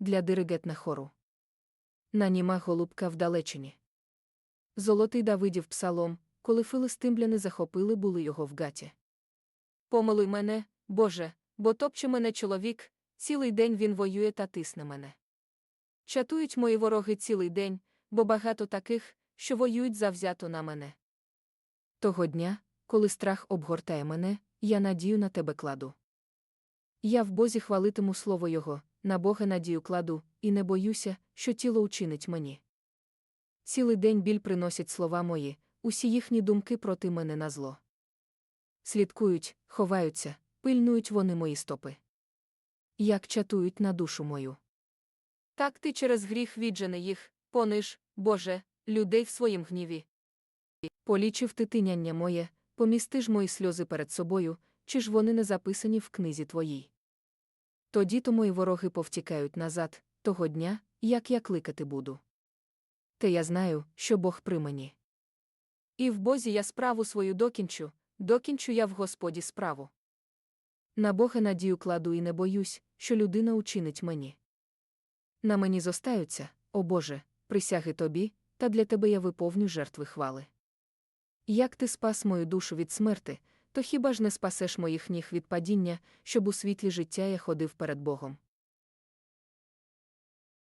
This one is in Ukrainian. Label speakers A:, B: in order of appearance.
A: для диригетна хору. На німа голубка вдалечині. Золотий Давидів псалом, коли филистимляни захопили були його в гаті. Помилуй мене, Боже, бо топче мене чоловік, цілий день він воює та тисне мене. Чатують мої вороги цілий день, бо багато таких, що воюють завзято на мене. Того дня, коли страх обгортає мене, я надію на тебе кладу. Я в Бозі хвалитиму слово Його, на Бога надію кладу, і не боюся, що тіло учинить мені. Цілий день біль приносять слова мої, усі їхні думки проти мене на зло. Слідкують, ховаються, пильнують вони мої стопи. Як чатують на душу мою. Так ти через гріх віджене їх, пониж, Боже, людей в своїм гніві. Полічив ти тиняння моє, помісти ж мої сльози перед собою, чи ж вони не записані в книзі твоїй. Тоді то мої вороги повтікають назад, того дня, як я кликати буду. Те я знаю, що Бог при мені. І в Бозі я справу свою докінчу, докінчу я в Господі справу. На Бога надію кладу і не боюсь, що людина учинить мені. На мені зостаються, о Боже, присяги тобі, та для тебе я виповню жертви хвали. Як ти спас мою душу від смерти, то хіба ж не спасеш моїх ніг від падіння, щоб у світлі життя я ходив перед Богом?